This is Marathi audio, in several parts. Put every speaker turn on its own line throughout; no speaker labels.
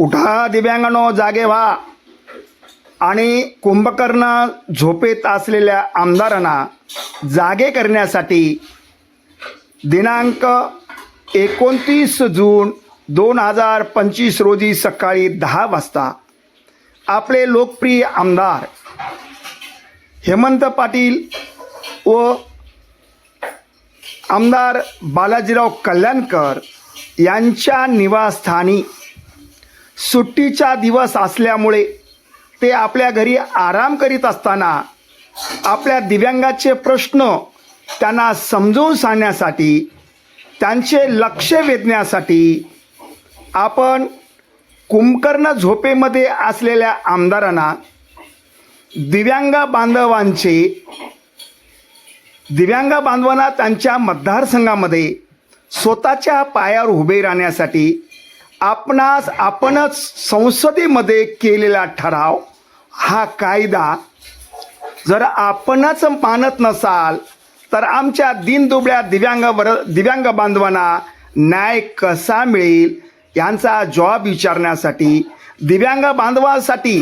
उठा दिव्यांगानो जागे व्हा. आणि कुंभकर्ण झोपेत असलेल्या आमदारांना जागे करण्यासाठी दिनांक एकोणतीस जून दोन हजार पंचवीस रोजी सकाळी दहा वाजता आपले लोकप्रिय आमदार हेमंत पाटील व आमदार बालाजीराव कल्याणकर यांच्या निवासस्थानी सुट्टीचा दिवस असल्यामुळे ते आपल्या घरी आराम करीत असताना आपल्या दिव्यांगाचे प्रश्न त्यांना समजवून सांगण्यासाठी त्यांचे लक्ष वेधण्यासाठी आपण कुंभकर्ण झोपेमध्ये असलेल्या आमदारांना दिव्यांग बांधवांचे दिव्यांग बांधवांना त्यांच्या मतदारसंघामध्ये स्वतःच्या पायावर उभे राहण्यासाठी आपणास आपणच संसदेमध्ये केलेला ठराव हा कायदा जर आपणच मानत नसाल तर आमच्या दिनदुबळ्या दिव्यांग वर दिव्यांग बांधवांना न्याय कसा मिळेल यांचा जॉब विचारण्यासाठी दिव्यांग बांधवांसाठी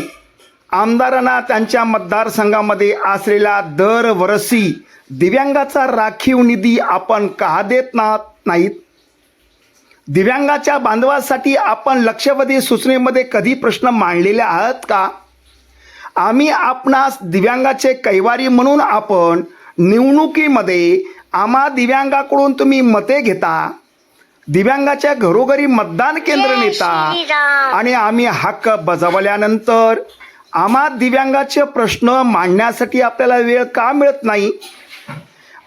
आमदारांना त्यांच्या मतदारसंघामध्ये असलेला दरवर्षी दिव्यांगाचा राखीव निधी आपण का देत ना नाहीत? दिव्यांगाच्या बांधवासाठी आपण लक्षवेधी सूचनेमध्ये कधी प्रश्न मांडलेले आहात का? आम्ही आपणास दिव्यांगाचे कैवारी म्हणून आपण निवडणुकीमध्ये आम्हा दिव्यांगाकडून तुम्ही मते घेता. दिव्यांगाच्या घरोघरी मतदान केंद्र नेता. आणि आम्ही हक्क बजावल्यानंतर आम्हा दिव्यांगाचे प्रश्न मांडण्यासाठी आपल्याला वेळ का मिळत नाही?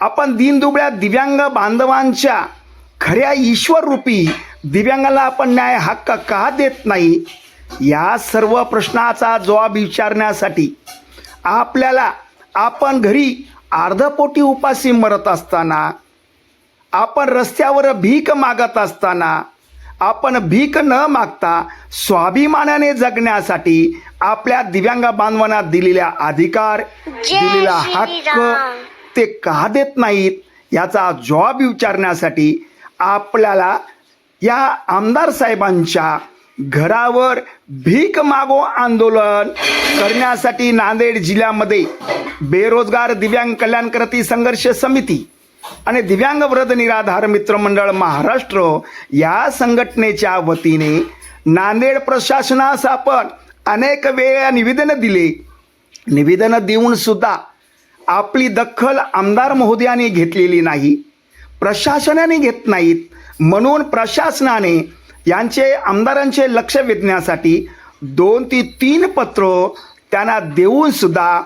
आपण दीनदुबळ्या दिव्यांग बांधवांच्या खऱ्या ईश्वररूपी दिव्यांगाला आपण न्याय हक्क का देत नाही या सर्व प्रश्नाचा जबाब विचारण्यासाठी आपल्याला आपण घरी अर्धपोटी उपाशी मरत असताना आपण रस्त्यावर भीक मागत असताना आपण भीक न मागता स्वाभिमानाने जगण्यासाठी आपल्या दिव्यांग बांधवांना दिलेल्या अधिकार दिलेला हक्क. ते का देत नाहीत याचा जॉब विचारण्यासाठी आपल्याला या आमदार साहेबांच्या घरावर भीक मागो आंदोलन करण्यासाठी नांदेड जिल्ह्यामध्ये बेरोजगार दिव्यांग कल्याणकर्ती संघर्ष समिती आणि दिव्यांग वृद्ध निराधार मित्रमंडळ महाराष्ट्र या संघटनेच्या वतीने नांदेड प्रशासनास आपण अनेक वेळा निवेदन दिले. निवेदन देऊन सुद्धा आपली दखल आमदार महोदयाने घेतलेली नाही. प्रशासनाने घेत नाहीत. म्हणून प्रशासनाने यांचे आमदारांचे लक्ष वेधण्यासाठी दोन ते तीन पत्र त्यांना देऊन सुद्धा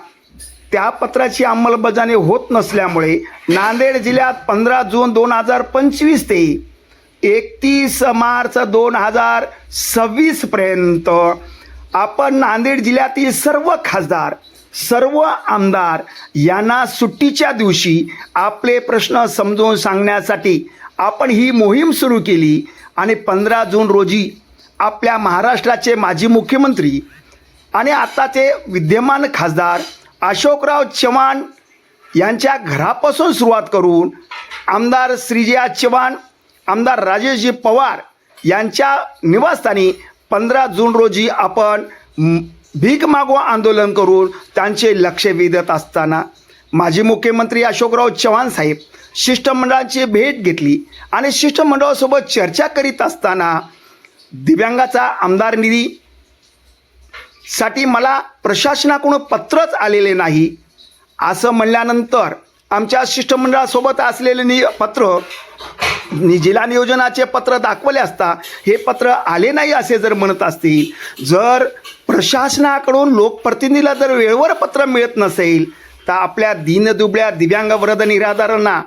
त्या पत्राची अंमलबजावणी होत नसल्यामुळे नांदेड जिल्ह्यात पंधरा जून दोन हजार पंचवीस ते एकतीस मार्च दोन हजार सव्वीसपर्यंत आपण नांदेड जिल्ह्यातील सर्व खासदार सर्व आमदार यांना सुट्टीच्या दिवशी आपले प्रश्न समजून सांगण्यासाठी आपण ही मोहीम सुरू केली आणि पंधरा जून रोजी आपल्या महाराष्ट्राचे माजी मुख्यमंत्री आणि आताचे विद्यमान खासदार अशोकराव चव्हाण यांच्या घरापासून सुरुवात करून आमदार श्रीजया चव्हाण आमदार राजेशजी पवार यांच्या निवासस्थानी पंधरा जून रोजी आपण भीक मागो आंदोलन करून त्यांचे लक्ष वेधत असताना माजी मुख्यमंत्री अशोकराव चव्हाण साहेब शिष्टमंडळाची भेट घेतली आणि शिष्टमंडळासोबत चर्चा करीत असताना दिव्यांगाचा आमदार निधी साठी मला प्रशासनाकडून पत्रच आलेले नाही. असं म्हणल्यानंतर आमच्या शिष्टमंडळासोबत असलेले नि पत्र नि- जिल्हा नियोजनाचे पत्र दाखवले असता हे पत्र आले नाही असे जर म्हणत असतील जर प्रशासनाकडून लोकप्रतिनिधीला जर वेळेवर पत्र मिळत नसेल तर आपल्या दीनदुबळ्या दिव्यांग वृद्ध निराधारांना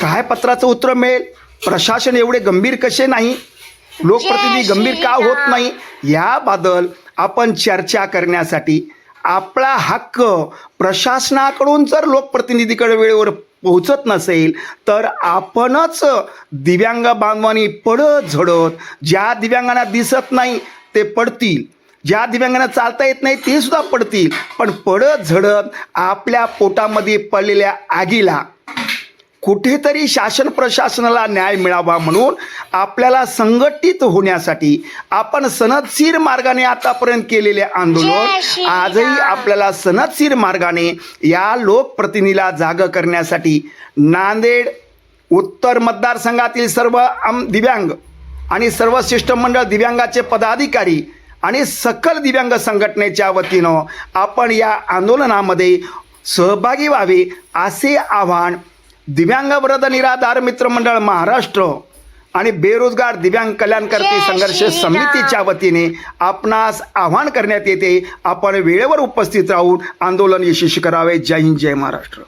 काय पत्राचं उत्तर मिळेल? प्रशासन एवढे गंभीर कसे नाही? लोकप्रतिनिधी गंभीर का होत. नाही? याबद्दल आपण चर्चा करण्यासाठी आपला हक्क प्रशासनाकडून जर लोकप्रतिनिधीकडे वेळेवर पोहोचत नसेल तर आपणच दिव्यांग बांधवांनी पडत झडत ज्या दिव्यांगांना दिसत नाही ते पडतील. ज्या दिव्यांगांना चालता येत नाही ते सुद्धा पडतील. पण पडत झडत आपल्या पोटामध्ये पडलेल्या आगीला कुठेतरी शासन प्रशासनाला न्याय मिळावा म्हणून आपल्याला संघटित होण्यासाठी आपण सनदशीर मार्गाने आतापर्यंत केलेले आंदोलन आजही आपल्याला सनदशीर मार्गाने या लोकप्रतिनिधीला जाग करण्यासाठी नांदेड उत्तर मतदारसंघातील सर्व आम दिव्यांग आणि सर्व शिष्टमंडळ दिव्यांगाचे पदाधिकारी आणि सकल दिव्यांग संघटनेच्या वतीनं आपण या आंदोलनामध्ये सहभागी व्हावे असे आव्हान दिव्यांग वरद निराधार मित्रमंडळ महाराष्ट्र आणि बेरोजगार दिव्यांग कल्याणकर्ते संघर्ष समितीच्या वतीने आपणास आव्हान करण्यात येते. आपण वेळेवर उपस्थित राहून आंदोलन यशस्वी करावे. जय हिंद जय महाराष्ट्र.